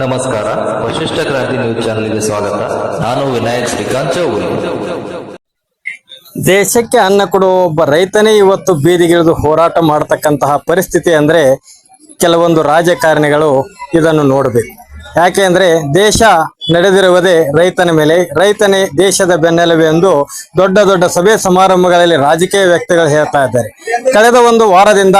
ನಮಸ್ಕಾರ. ವಶಿಷ್ಠ ಕ್ರಾಂತಿ ನ್ಯೂಸ್ ಚಾನೆಲ್ಗೆ ಸ್ವಾಗತ. ನಾನು ವಿನಾಯಕ್ ಶ್ರೀಕಾಂತ್ ಚೌಗುಲೆ ದೇಶಕ್ಕೆ ಅನ್ನ ಕೊಡುವ ಒಬ್ಬ ರೈತನೇ ಇವತ್ತು ಬೀದಿಗಿಳಿದು ಹೋರಾಟ ಮಾಡತಕ್ಕಂತಹ ಪರಿಸ್ಥಿತಿ ಅಂದ್ರೆ ಕೆಲವೊಂದು ರಾಜಕಾರಣಿಗಳು ಇದನ್ನು ನೋಡಬೇಕು. ಯಾಕೆ ಅಂದ್ರೆ ದೇಶ ನಡೆದಿರುವುದೇ ರೈತನ ಮೇಲೆ, ರೈತನೇ ದೇಶದ ಬೆನ್ನೆಲುಬೆ ಎಂದು ದೊಡ್ಡ ದೊಡ್ಡ ಸಭೆ ಸಮಾರಂಭಗಳಲ್ಲಿ ರಾಜಕೀಯ ವ್ಯಕ್ತಿಗಳು ಹೇಳ್ತಾ ಇದ್ದಾರೆ. ಕಳೆದ ಒಂದು ವಾರದಿಂದ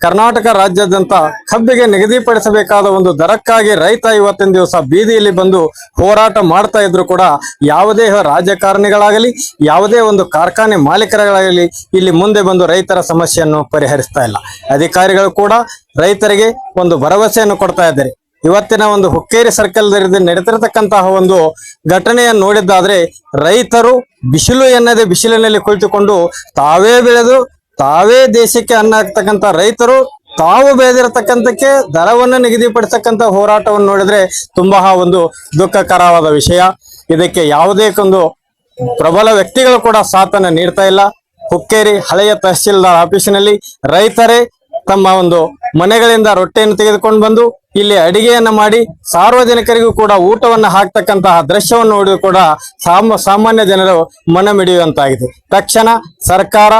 ಕರ್ನಾಟಕ ರಾಜ್ಯಾದ್ಯಂತ ಕಬ್ಬಿಗೆ ನಿಗದಿಪಡಿಸಬೇಕಾದ ಒಂದು ದರಕ್ಕಾಗಿ ರೈತ ಇವತ್ತಿನ ದಿವಸ ಬೀದಿಯಲ್ಲಿ ಬಂದು ಹೋರಾಟ ಮಾಡ್ತಾ ಇದ್ರು ಕೂಡ ಯಾವುದೇ ರಾಜಕಾರಣಿಗಳಾಗಲಿ ಯಾವುದೇ ಒಂದು ಕಾರ್ಖಾನೆ ಮಾಲೀಕರಾಗಲಿ ಇಲ್ಲಿ ಮುಂದೆ ಬಂದು ರೈತರ ಸಮಸ್ಯೆಯನ್ನು ಪರಿಹರಿಸ್ತಾ ಇಲ್ಲ. ಅಧಿಕಾರಿಗಳು ಕೂಡ ರೈತರಿಗೆ ಒಂದು ಭರವಸೆಯನ್ನು ಕೊಡ್ತಾ ಇದ್ದಾರೆ. ಇವತ್ತಿನ ಒಂದು ಹುಕ್ಕೇರಿ ಸರ್ಕಲ್ ನಡೆತಿರತಕ್ಕಂತಹ ಒಂದು ಘಟನೆಯನ್ನು ನೋಡಿದ್ದಾದ್ರೆ ರೈತರು ಬಿಸಿಲು ಎನ್ನದೇ ಬಿಸಿಲಿನಲ್ಲಿ ಕುಳಿತುಕೊಂಡು ತಾವೇ ಬೆಳೆದು ತಾವೇ ದೇಶಕ್ಕೆ ಅನ್ನ ಹಾಕ್ತಕ್ಕಂಥ ರೈತರು, ತಾವು ಬೆಳೆದಿರತಕ್ಕಂಥಕ್ಕೆ ದರವನ್ನು ನಿಗದಿಪಡಿಸತಕ್ಕಂಥ ಹೋರಾಟವನ್ನು ನೋಡಿದ್ರೆ ತುಂಬಾ ಒಂದು ದುಃಖಕರವಾದ ವಿಷಯ. ಇದಕ್ಕೆ ಯಾವುದೇ ಒಂದು ಪ್ರಬಲ ವ್ಯಕ್ತಿಗಳು ಕೂಡ ಸಾಥನ್ನು ನೀಡ್ತಾ ಇಲ್ಲ. ಹುಕ್ಕೇರಿ ಹಳೆಯ ತಹಶೀಲ್ದಾರ್ ಆಫೀಸಿನಲ್ಲಿ ರೈತರೇ ತಮ್ಮ ಒಂದು ಮನೆಗಳಿಂದ ರೊಟ್ಟಿಯನ್ನು ತೆಗೆದುಕೊಂಡು ಬಂದು ಇಲ್ಲಿ ಅಡಿಗೆಯನ್ನ ಮಾಡಿ ಸಾರ್ವಜನಿಕರಿಗೂ ಕೂಡ ಊಟವನ್ನು ಹಾಕ್ತಕ್ಕಂತಹ ದೃಶ್ಯವನ್ನು ನೋಡಿ ಕೂಡ ಸಾಮ, ಸಾಮಾನ್ಯ ಜನರು ಮನಮಿಡಿಯುವಂತಾಗಿದೆ. ತಕ್ಷಣ ಸರ್ಕಾರ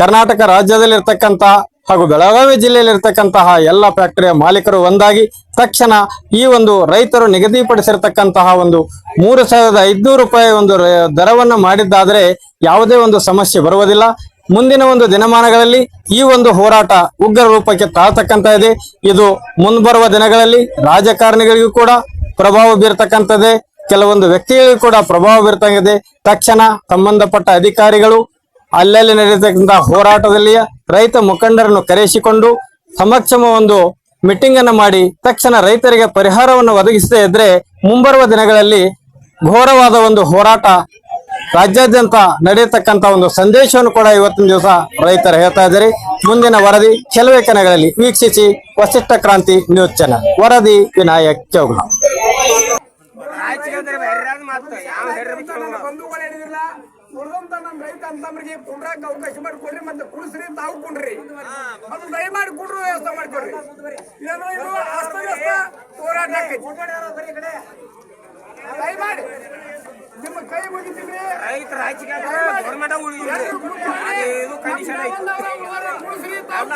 ಕರ್ನಾಟಕ ರಾಜ್ಯದಲ್ಲಿರ್ತಕ್ಕಂತಹ ಹಾಗೂ ಬೆಳಗಾವಿ ಜಿಲ್ಲೆಯಲ್ಲಿರ್ತಕ್ಕಂತಹ ಎಲ್ಲ ಫ್ಯಾಕ್ಟರಿಯ ಮಾಲೀಕರು ಒಂದಾಗಿ ತಕ್ಷಣ ಈ ಒಂದು ರೈತರು ನಿಗದಿಪಡಿಸಿರ್ತಕ್ಕಂತಹ ಒಂದು ಮೂರು ಸಾವಿರದ ಐದ್ನೂರು ರೂಪಾಯಿ ಒಂದು ದರವನ್ನು ಮಾಡಿದ್ದಾದರೆ ಯಾವುದೇ ಒಂದು ಸಮಸ್ಯೆ ಬರುವುದಿಲ್ಲ. ಮುಂದಿನ ಒಂದು ದಿನಮಾನಗಳಲ್ಲಿ ಈ ಒಂದು ಹೋರಾಟ ಉಗ್ರ ರೂಪಕ್ಕೆ ತಾಳ್ತಕ್ಕಂತ ಇದೆ. ಇದು ಮುಂಬರುವ ದಿನಗಳಲ್ಲಿ ರಾಜಕಾರಣಿಗಳಿಗೂ ಕೂಡ ಪ್ರಭಾವ ಬೀರ್ತಕ್ಕಂಥದ್ದೇ. ಕೆಲವೊಂದು ವ್ಯಕ್ತಿಗಳಿಗೂ ಕೂಡ ಪ್ರಭಾವ ಬೀರ್ತಂಗಿದೆ ತಕ್ಷಣ ಸಂಬಂಧಪಟ್ಟ ಅಧಿಕಾರಿಗಳು ಅಲ್ಲಲ್ಲಿ ನಡೆಯತಕ್ಕಂಥ ಹೋರಾಟದಲ್ಲಿಯ ರೈತ ಮುಖಂಡರನ್ನು ಕರೆಸಿಕೊಂಡು ಸಮಕ್ಷಮ ಒಂದು ಮೀಟಿಂಗ್ ಅನ್ನು ಮಾಡಿ ತಕ್ಷಣ ರೈತರಿಗೆ ಪರಿಹಾರವನ್ನು ಒದಗಿಸದೇ ಇದ್ರೆ ಮುಂಬರುವ ದಿನಗಳಲ್ಲಿ ಘೋರವಾದ ಒಂದು ಹೋರಾಟ ರಾಜ್ಯಾದ್ಯಂತ ನಡೆಯತಕ್ಕಂತ ಒಂದು ಸಂದೇಶವನ್ನು ಕೂಡ ಇವತ್ತಿನ ದಿವಸ ರೈತರು ಹೇಳ್ತಾ ಇದ್ದಾರೆ. ಮುಂದಿನ ವರದಿ ಕೆಲವೇ ಕಣಗಳಲ್ಲಿ ವೀಕ್ಷಿಸಿ ವಸಿಷ್ಠ ಕ್ರಾಂತಿ ನ್ಯೂಸ್ ಚಾನಲ್. ವರದಿ ವಿನಾಯಕ್ ಚೌಗುಲ. ಉಳಿದಂತ ನಮ್ಮ ರೈತ ಅಂತಂಬ್ರಿಗೆ ಕುಂಡ್ರಾಕ ಅವಕಾಶ ಮಾಡಿಕೊಡ್ರಿ ಮತ್ತೆ ಕುಡಿಸ್ರಿ ತಾವು ಕುಂಡ್ರಿ. ಅದು ದಯಮಾಡಿ ಕುಂಡ್ರು ವ್ಯವಸ್ಥೆ ಮಾಡ್ಕೊಡ್ರಿ. ಇಲ್ಲಾಂದ್ರೆ ಇದು ಅಸ್ತವ್ಯಸ್ತ ಹೋರಾಟ ರಾಜಕೀಯ ಗೌರ್ಮೆಂಟ್ ಉಳಿದಿದೆ ಅದೇನು ಕಂಡೀಷನ್ ಐತಿ ಎಲ್ಲ